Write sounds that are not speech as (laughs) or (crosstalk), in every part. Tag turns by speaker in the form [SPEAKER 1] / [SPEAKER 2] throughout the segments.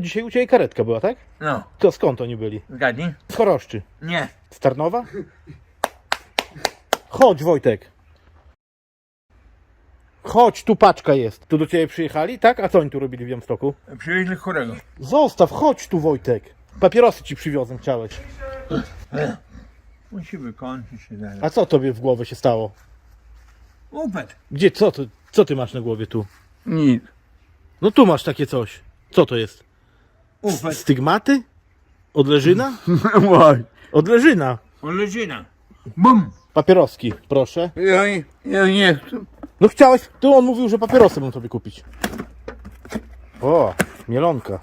[SPEAKER 1] Dzisiaj u Ciebie karetka była, tak?
[SPEAKER 2] No,
[SPEAKER 1] To skąd oni byli?
[SPEAKER 2] zgadnij.
[SPEAKER 1] Z Choroszczy.
[SPEAKER 2] Nie.
[SPEAKER 1] Z Tarnowa? Chodź Wojtek. Chodź, tu paczka jest. Tu do Ciebie przyjechali, tak? A co oni tu robili w Białymstoku?
[SPEAKER 2] Przywieźli chorego.
[SPEAKER 1] Zostaw, chodź tu Wojtek. Papierosy Ci przywiozłem, chciałeś.
[SPEAKER 2] Musi wykończyć się zaraz.
[SPEAKER 1] A co Tobie w głowę się stało?
[SPEAKER 2] Upadł.
[SPEAKER 1] Gdzie, co ty, co ty masz na głowie tu?
[SPEAKER 2] Nic.
[SPEAKER 1] No tu masz takie coś. Co to jest?
[SPEAKER 2] Upadł.
[SPEAKER 1] Stygmaty? Odleżyna? (laughs)
[SPEAKER 3] Oj,
[SPEAKER 1] Odleżyna.
[SPEAKER 2] Oleżyna. Bum.
[SPEAKER 1] Papieroski, proszę.
[SPEAKER 3] ja, nie- ja nie chcę.
[SPEAKER 1] No chciałeś, tu on mówił, że papierosy bym sobie kupić. O, mielonka.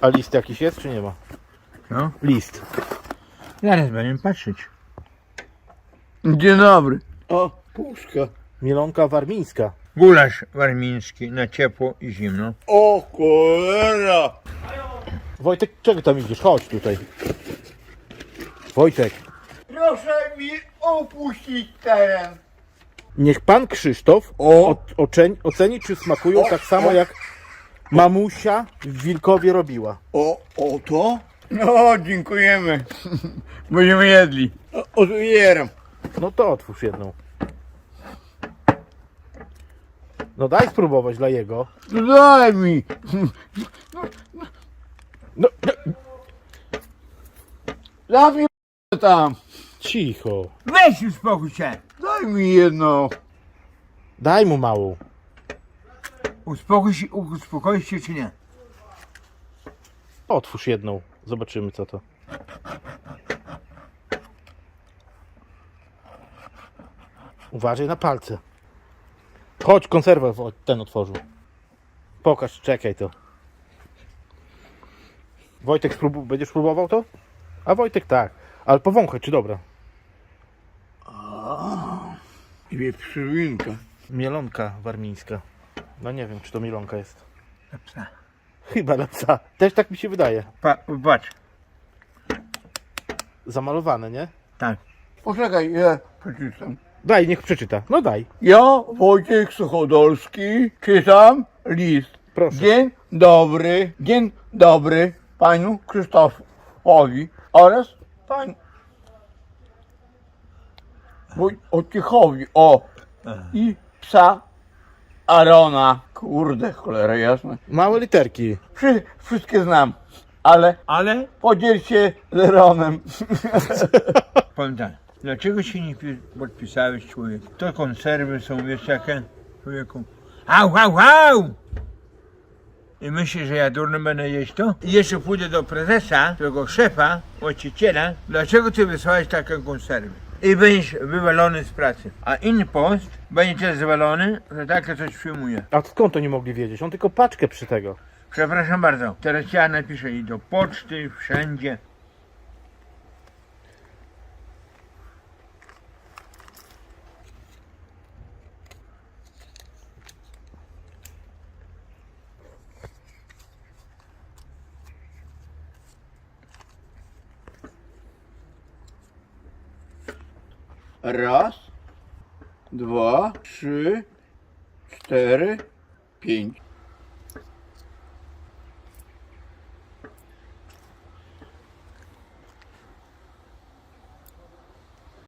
[SPEAKER 1] A list jakiś jest, czy nie ma?
[SPEAKER 2] No.
[SPEAKER 1] List.
[SPEAKER 2] Zaraz będziemy patrzeć.
[SPEAKER 3] Dzień dobry. O, puszka.
[SPEAKER 1] Mielonka warmińska.
[SPEAKER 2] Gulasz warmiński na ciepło i zimno.
[SPEAKER 3] O, cholera.
[SPEAKER 1] Wojtek, czego tam idziesz? Chodź tutaj. Wojtek,
[SPEAKER 3] Proszę mi opuścić teren.
[SPEAKER 1] niech pan Krzysztof
[SPEAKER 3] O.
[SPEAKER 1] o, oceni, oceni, czy smakują tak samo jak mamusia w Wilkowie robiła.
[SPEAKER 3] O, o to? No, dziękujemy. (laughs) Będziemy jedli. O, Otwieram.
[SPEAKER 1] No to otwórz jedną. No daj spróbować dla jego.
[SPEAKER 3] No Daj mi.
[SPEAKER 1] No, no
[SPEAKER 3] Daj mi tam.
[SPEAKER 1] cicho.
[SPEAKER 2] Weź uspokój się.
[SPEAKER 3] Daj mi jedno.
[SPEAKER 1] Daj mu małą.
[SPEAKER 2] Uspokój się, uspokoi się czy nie?
[SPEAKER 1] Otwórz jedną. Zobaczymy co to. Uważaj na palce. Chodź, konserwę wo- ten otworzył. Pokaż, czekaj to. Wojtek, spróbu- będziesz próbował to? A Wojtek tak. Ale powąchaj, czy dobra.
[SPEAKER 3] Wieprzowinka.
[SPEAKER 1] Mielonka warmińska. No nie wiem, czy to mielonka jest.
[SPEAKER 2] Na psa.
[SPEAKER 1] Chyba na psa. Też tak mi się wydaje.
[SPEAKER 2] Pa, patrz.
[SPEAKER 1] Zamalowane, nie?
[SPEAKER 2] Tak.
[SPEAKER 3] Poczekaj, ja przeczytam.
[SPEAKER 1] Daj, niech przeczyta. No daj.
[SPEAKER 3] Ja, Wojciech Suchodolski, czytam list.
[SPEAKER 1] Proszę.
[SPEAKER 3] Dzień dobry, dzień dobry panu Krzysztofowi oraz pan Wojciechowi, o, i psa Arona. Kurde, cholera jasna.
[SPEAKER 1] Małe literki.
[SPEAKER 3] Wszy, wszystkie znam, ale
[SPEAKER 2] Ale
[SPEAKER 3] podziel się z Aronem.
[SPEAKER 2] powiem tak. Dlaczego się nie pi- podpisałeś człowieku? To konserwy są, wiesz jakie? Człowieku. Au, au, au! I myślisz, że ja durny będę jeść to? I jeszcze pójdę do prezesa, twojego szefa, właściciela. Dlaczego ty wysłałeś takie konserwy? I będziesz wywalony z pracy. A inny post będzie też zwalony, że takie coś przyjmuje.
[SPEAKER 1] A skąd to nie mogli wiedzieć? On tylko paczkę przy tego.
[SPEAKER 2] Przepraszam bardzo. Teraz ja napiszę i do poczty, wszędzie.
[SPEAKER 3] Raz, dwa, trzy, cztery, pięć.